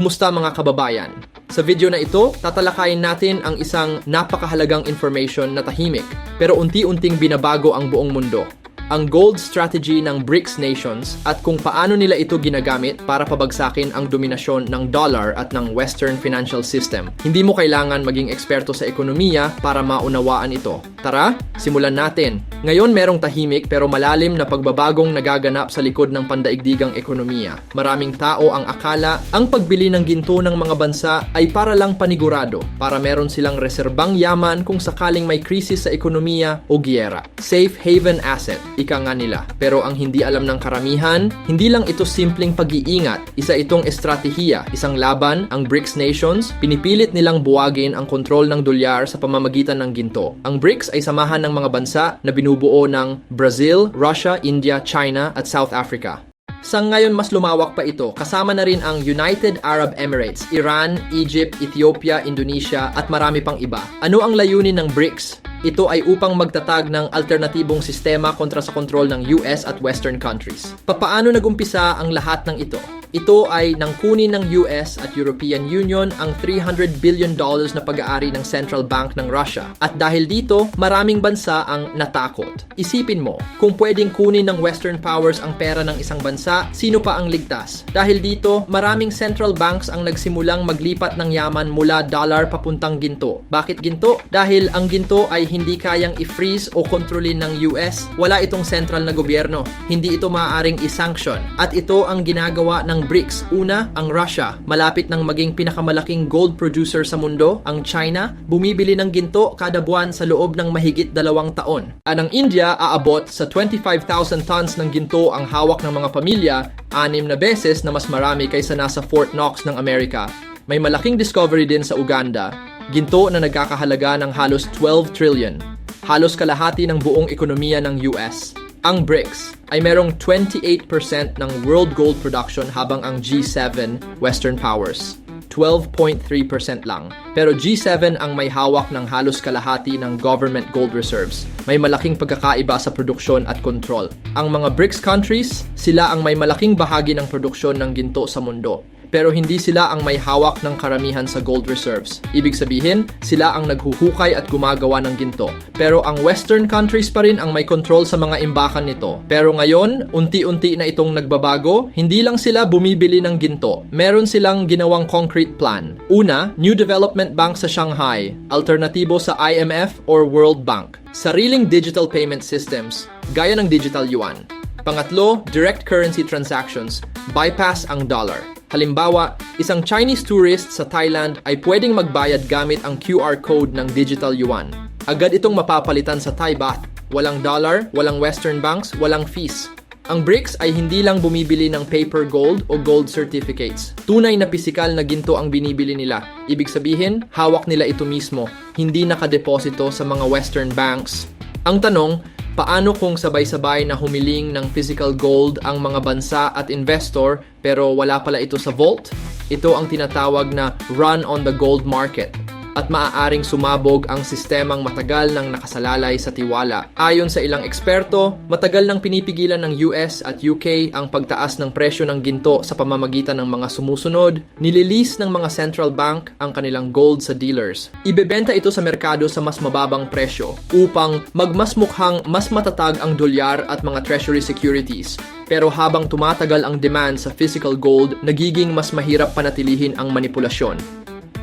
Kumusta mga kababayan? Sa video na ito, tatalakayin natin ang isang napakahalagang information na tahimik pero unti-unting binabago ang buong mundo. Ang gold strategy ng BRICS nations at kung paano nila ito ginagamit para pabagsakin ang dominasyon ng dollar at ng Western financial system. Hindi mo kailangan maging eksperto sa ekonomiya para maunawaan ito. Tara, simulan natin. Ngayon merong tahimik pero malalim na pagbabagong nagaganap sa likod ng pandaigdigang ekonomiya. Maraming tao ang akala ang pagbili ng ginto ng mga bansa ay para lang panigurado, para meron silang reserbang yaman kung sakaling may krisis sa ekonomiya o giyera. Safe haven asset, ika nga nila. Pero ang hindi alam ng karamihan, hindi lang ito simpleng pag-iingat, isa itong estratehiya, isang laban, ang BRICS nations, pinipilit nilang buwagin ang kontrol ng dolyar sa pamamagitan ng ginto. Ang BRICS ay samahan ng mga bansa na binubuo ng Brazil, Russia, India, China at South Africa. Sa ngayon mas lumawak pa ito, kasama na rin ang United Arab Emirates, Iran, Egypt, Ethiopia, Indonesia at marami pang iba. Ano ang layunin ng BRICS? Ito ay upang magtatag ng alternatibong sistema kontra sa kontrol ng US at Western countries. Papaano nagumpisa ang lahat ng ito? Ito ay nangkunin ng US at European Union ang 300 billion dollars na pag-aari ng Central Bank ng Russia. At dahil dito, maraming bansa ang natakot. Isipin mo, kung pwedeng kunin ng Western powers ang pera ng isang bansa, sino pa ang ligtas? Dahil dito, maraming central banks ang nagsimulang maglipat ng yaman mula dollar papuntang ginto. Bakit ginto? Dahil ang ginto ay hindi kayang i-freeze o kontrolin ng US. Wala itong central na gobyerno. Hindi ito maaaring i-sanction. At ito ang ginagawa ng BRICS. Una, ang Russia, malapit ng maging pinakamalaking gold producer sa mundo. Ang China, bumibili ng ginto kada buwan sa loob ng mahigit dalawang taon. At ang India, aabot sa 25,000 tons ng ginto ang hawak ng mga pamilya, anim na beses na mas marami kaysa nasa Fort Knox ng Amerika. May malaking discovery din sa Uganda, ginto na nagkakahalaga ng halos 12 trillion, halos kalahati ng buong ekonomiya ng US. Ang BRICS ay merong 28% ng world gold production habang ang G7 Western powers 12.3% lang. Pero G7 ang may hawak ng halos kalahati ng government gold reserves. May malaking pagkakaiba sa produksyon at kontrol. Ang mga BRICS countries, sila ang may malaking bahagi ng produksyon ng ginto sa mundo pero hindi sila ang may hawak ng karamihan sa gold reserves. Ibig sabihin, sila ang naghuhukay at gumagawa ng ginto. Pero ang western countries pa rin ang may control sa mga imbakan nito. Pero ngayon, unti-unti na itong nagbabago, hindi lang sila bumibili ng ginto. Meron silang ginawang concrete plan. Una, New Development Bank sa Shanghai, alternatibo sa IMF or World Bank. Sariling digital payment systems, gaya ng digital yuan. Pangatlo, direct currency transactions, bypass ang dollar. Halimbawa, isang Chinese tourist sa Thailand ay pwedeng magbayad gamit ang QR code ng digital yuan. Agad itong mapapalitan sa Thai baht. Walang dollar, walang western banks, walang fees. Ang BRICS ay hindi lang bumibili ng paper gold o gold certificates. Tunay na pisikal na ginto ang binibili nila. Ibig sabihin, hawak nila ito mismo, hindi nakadeposito sa mga western banks. Ang tanong, Paano kung sabay-sabay na humiling ng physical gold ang mga bansa at investor pero wala pala ito sa vault? Ito ang tinatawag na run on the gold market at maaaring sumabog ang sistemang matagal nang nakasalalay sa tiwala. Ayon sa ilang eksperto, matagal nang pinipigilan ng US at UK ang pagtaas ng presyo ng ginto sa pamamagitan ng mga sumusunod, nililis ng mga central bank ang kanilang gold sa dealers. Ibebenta ito sa merkado sa mas mababang presyo upang magmasmukhang mas matatag ang dolyar at mga treasury securities pero habang tumatagal ang demand sa physical gold, nagiging mas mahirap panatilihin ang manipulasyon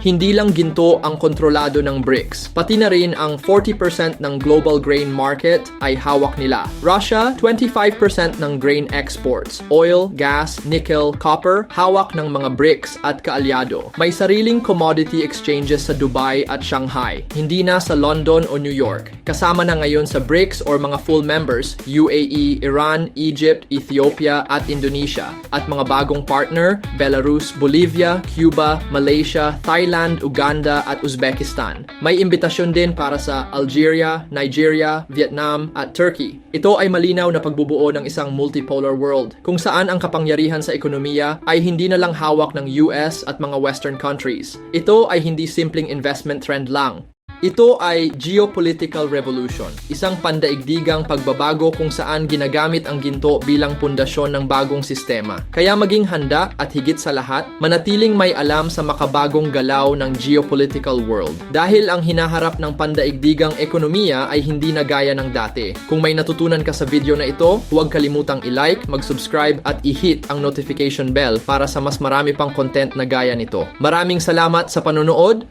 hindi lang ginto ang kontrolado ng BRICS, pati na rin ang 40% ng global grain market ay hawak nila. Russia, 25% ng grain exports. Oil, gas, nickel, copper, hawak ng mga BRICS at kaalyado. May sariling commodity exchanges sa Dubai at Shanghai, hindi na sa London o New York. Kasama na ngayon sa BRICS or mga full members, UAE, Iran, Egypt, Ethiopia at Indonesia. At mga bagong partner, Belarus, Bolivia, Cuba, Malaysia, Thailand, Thailand, Uganda at Uzbekistan. May imbitasyon din para sa Algeria, Nigeria, Vietnam at Turkey. Ito ay malinaw na pagbubuo ng isang multipolar world kung saan ang kapangyarihan sa ekonomiya ay hindi na lang hawak ng US at mga Western countries. Ito ay hindi simpleng investment trend lang. Ito ay geopolitical revolution, isang pandaigdigang pagbabago kung saan ginagamit ang ginto bilang pundasyon ng bagong sistema. Kaya maging handa at higit sa lahat, manatiling may alam sa makabagong galaw ng geopolitical world. Dahil ang hinaharap ng pandaigdigang ekonomiya ay hindi na gaya ng dati. Kung may natutunan ka sa video na ito, huwag kalimutang i-like, mag-subscribe at i-hit ang notification bell para sa mas marami pang content na gaya nito. Maraming salamat sa panonood